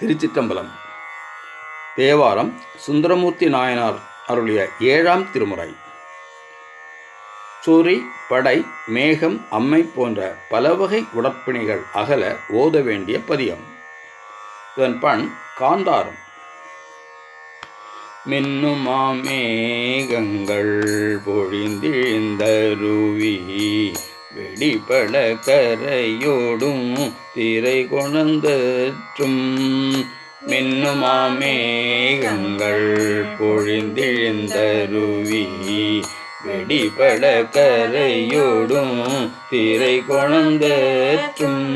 திருச்சிற்றம்பலம். தேவாரம் சுந்தரமூர்த்தி நாயனார் அருளிய ஏழாம் திருமுறை. சூரி படை மேகம் அம்மை போன்ற பலவகை உடற்பிணிகள் அகல ஓத வேண்டிய பதியம். இதன் பண் காந்தாரம். மின்னுமா மேகங்கள் பொழிந்திழ்ந்தருவி வெடிபட கரையோடும் திரை கொணந்தற்றும் மின்னுமாமேகங்கள் பொழிந்திழ்ந்தருவி வெடிபட கரையோடும் திரை கொணந்தற்றும்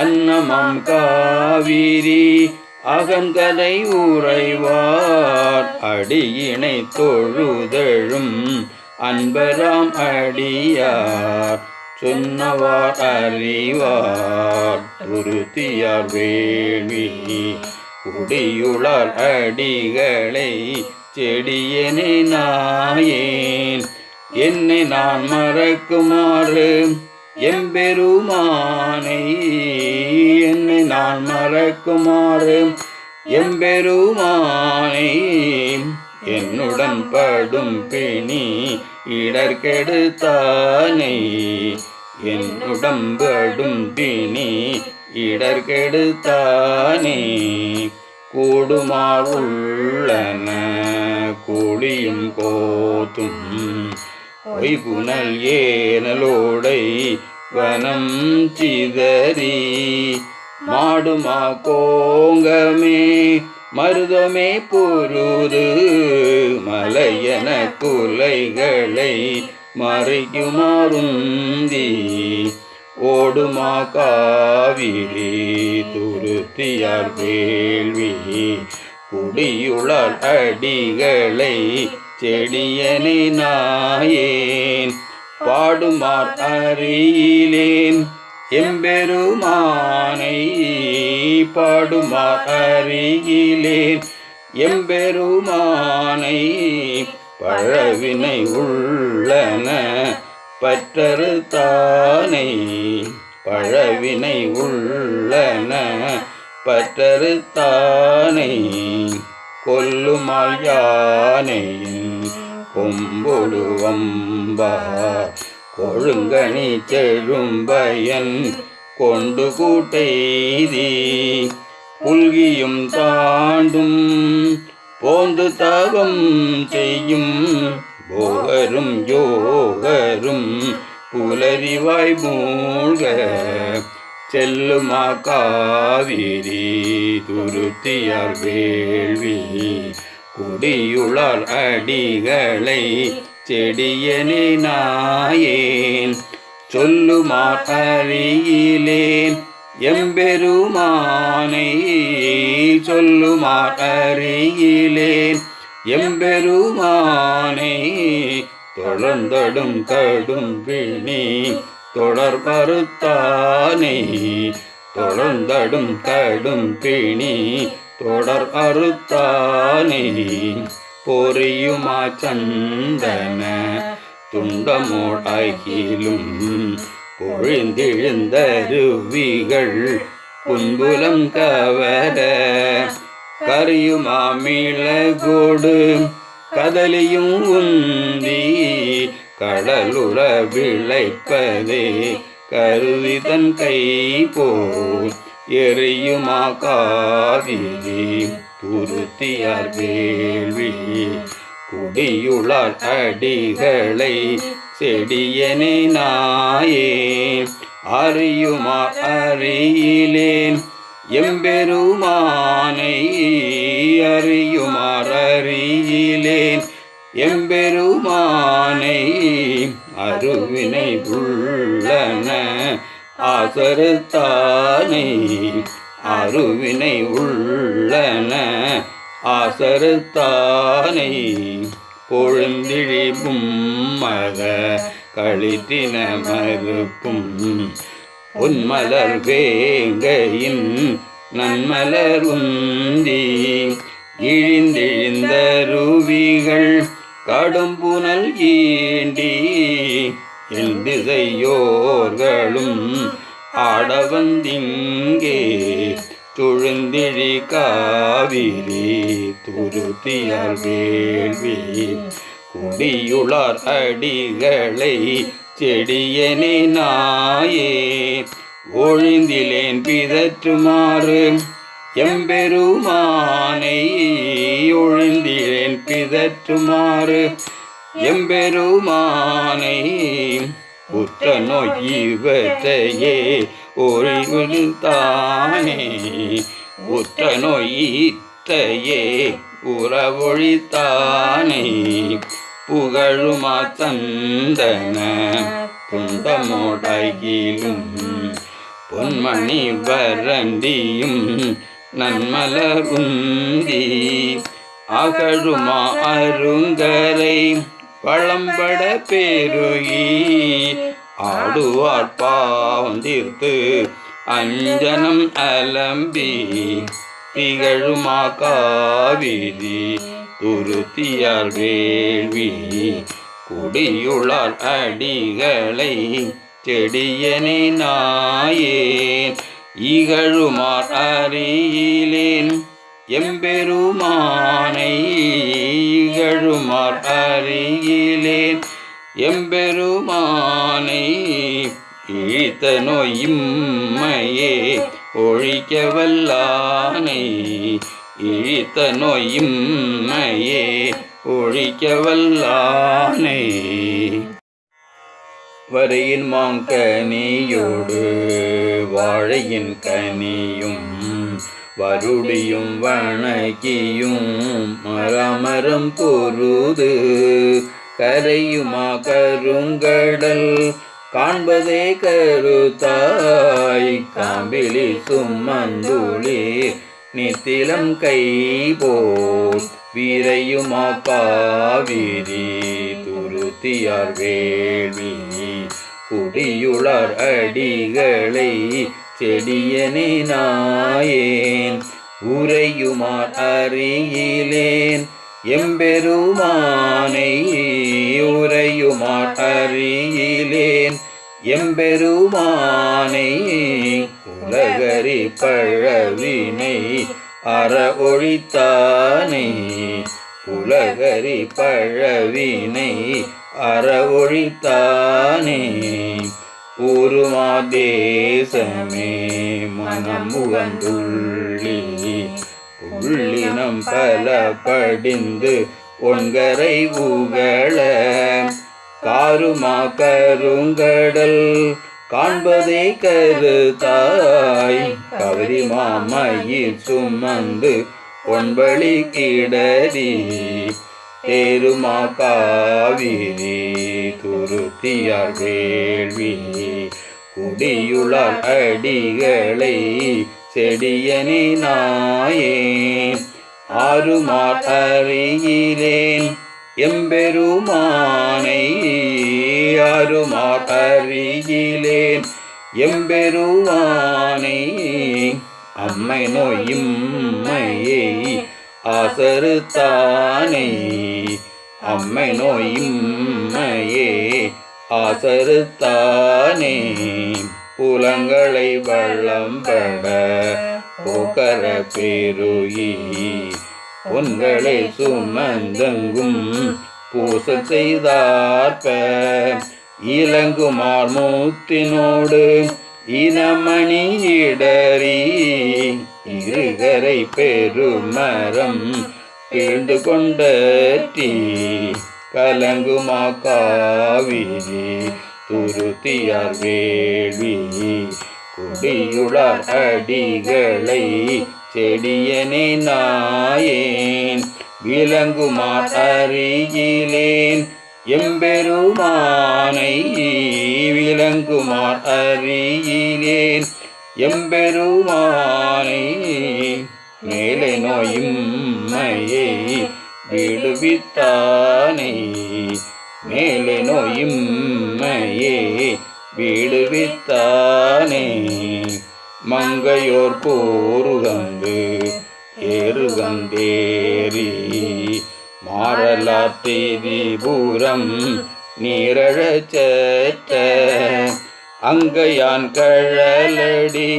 அன்னமம் காவிரி அகங்கலை உறைவார் அடியினை தொழுதழும் அன்பராம் அடியார். சொன்னவார் அறிவார். துருத்தியார் வேள்வி குடியுளார் அடிகளை செடியனே நாயேன். என்னை நான் மறக்குமாறு எம்பெருமானை. என்னை நான் மறக்குமாறு எம்பெருமானை. என்னுடன் படும் பிணி இடர்கெடுத்தானை என் படும் பிணி இடர்கெடுத்தானே கூடுமாறுள்ளன கூலியும் கோத்தும் பொய்புனல் ஏனலோடை வனம் சிதறி மாடுமா கோங்கமே மருதமே புருது மலையன குலைகளை மறைக்குமாறுந்தி ஓடுமா காவிரி துருத்தியார் வேள்வி குடியுளால் அடிகளை செடியனை நாயேன் பாடுமார் அறியிலேன் எம்பெருமானை பாடுமார் அருகிலேன் எம்பெருமானை பழவினை உள்ளன பற்றறு தானை பழவினை உள்ளன பற்றறு தானை கொல்லுமால் யானையின் கொம்பொடு செழும்பயன் கொண்டு கூட்டைதி புல்கியும் தாண்டும் போந்து தவம் செய்யும் போகரும் யோகரும் புலரிவாய் மூழ்க செல்லுமா காவிரி துருத்தியார் வேள்வி குடியுளார் அடிகளை செடியனே நாயேன் சொல்லுமா அறியிலேன் எம்பெருமானை சொல்லுமா அறியிலேன் எம்பெருமானை தொடர்ந்தடும் கடும் பிணி தொடர் பருத்தானை தொடர்ந்தடும் கடும் பிணி தொடர் அறுத்தானே பொறியுமா சந்தன துண்டமோடாகிலும் பொழிந்தெழுந்தருவிகள் புன்புலம் கவர. கரியுமா மிளகோடு கதலியும் உந்தி கடலுற விளைப்பதே கருதி தன் கை போல் எரியுமா காவிரி துருத்தியார் வேள்வி குடியுளார் அடிகளை செடியனே நாயேன் அறியுமா அறியிலேன் எம்பெருமானை அறியுமார் அறியிலேன் எம்பெருமானை. அருவினை உள்ளன ஆசருத்தானை அருவினை உள்ளன. ஆசருத்தானை பொழுந்திழிப்பும் மத கழித்தின மறுப்பும். பொன்மலர் வேங்கையின் நன்மலர் உந்தி இழிந்தெழுந்தருவிகள் கடும்புனல் ஈண்டி. என் திசையோர்களும் ஆடவந்திங்கே தொழுந்திழி காவிரி துருத்தியார் வேள்வி குடியுளார் அடிகளை செடியனே நாயே ஒழிந்திலேன் பிதற்றுமாறு எம்பெருமானை ஒழிந்திலேன் பிதற்றுமாறு எம்பெருமானை உற்ற நோய் இவற்றையே ஒழித்தானே உற்ற நோய் ஈற்றையே உறவொழித்தானே. புகழுமா தந்தன புண்டமோடகிலும் பொன்மணி வரண்டியும் நன்மலருந்தி அகழுமா அருங்கரை வளம்பட பெருகி ஆடுவார் பாவந்திர்த்து அஞ்சனம் அலம்பி திகழுமா காவிரி துருத்தியார் வேள்வி குடியுளார் அடிகளை செடியனை நாயேன் இகழுமார் அறியிலேன் எம்பெருமானை இழித்த நோயிம்மையே ஒழிக்க வல்லானை இழித்த நோயிம்மையே ஒழிக்க வல்லானை வரையின் மாங்கனியோடு வாழையின் கனியும் வருடியும் வணக்கியும் மரமரம் பொருது கரையுமா கருங்கடல் காண்பதே கருத்தாய். காம்பிலி சும்மந்துளி நித்திலம் கை போல் வீரையுமா காவிரி. துருத்தியார் வேள்வி. குடியுளர் அடிகளை செடியனே நாயேன். உரையுமார் அறியிலேன் எம்பெருமானை உரையுமார் அறியிலேன் எம்பெருமானை உலகரி பழவினை அற ஒழித்தானே. உலகரி பழவினை அற ஒழித்தானே. ஊருமா தேசமே மனம் முகந்துள்ளி. உள்ளினம் பல படிந்து ஒன்கரை உகள காருமா கருங்கடல் காண்பதே கருத்தாய் கவரி மாமையில் சுமந்து பொன்பளி கிடரி. தேருமா காவிரி துருத்தியார் வேள்வி. குடியுளார் அடிகளை செடியனி நாயே. ஆறுமார் அறியிலேன் எம்பெருமானை அருமா அறியிலேன் எம்பெருமானை அம்மை நோயிம்மையை ஆசருத்தானை. அம்மை நோயிம்மையே ஆசருத்தானே. புலங்களை வள்ளம்பட போகர பெருகி பொன்களை சுமந்தெங்கும் பூச செய்தார்ப்ப இளங்குமார் மூத்தினோடு இனமணி இடறி இருகரை பெருமரம் பிழ்ந்து கொண்டற்றி கலங்குமா காவிரி துருத்தியார் வேள்வி குடியுளார் அடிகளை செடியனே நாயேன் விளங்குமார் அருகிலேன். எம்பெருமானை விளங்குமார் அருகிலேன். எம்பெருமானை மேலே நோயும் விடுவித்தானை. மேலே நோயும்மையே விடுவித்தானே. மங்கையோர் போ மாறலாத்தேதிபுரம் நீரழச்ச அங்கையான் கழலடி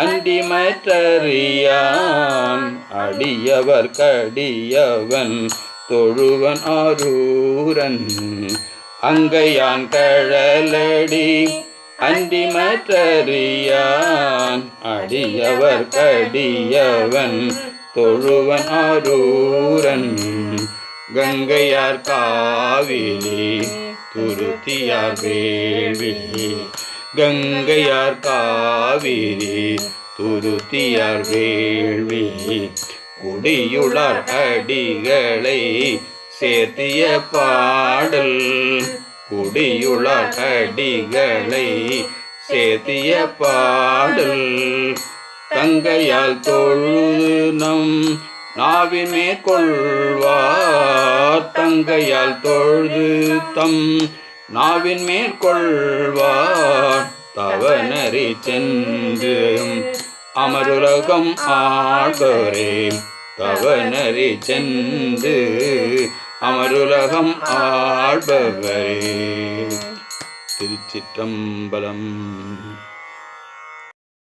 அண்டிமற்றறியான் அடியவர் கடியவன் தொழுவன் ஆரூரன் அங்கையான் கழலடி அண்டிமற்றறியான் அடியவர் கடியவன் தொழுவன் ஆரூரன் கங்கையார் காவிலி துருத்தியார் வேள்வி. கங்கையார் காவிரி துருத்தியார் வேள்வி. குடியுளார் அடிகளை சேர்த்திய பாடல் குடியுளார் அடிகளை சேர்த்திய பாடல். கங்கையால் தொழுது நம் நாவின் மேற்கொள்வார். தங்கையால் தொழுது தம் நாவின் மேற்கொள்வார். தவனறி சென்று அமருலகம் ஆடோரே தவனறி சென்று அமருலகம் ஆழ்பவரே. திருச்சிற்றம்பலம்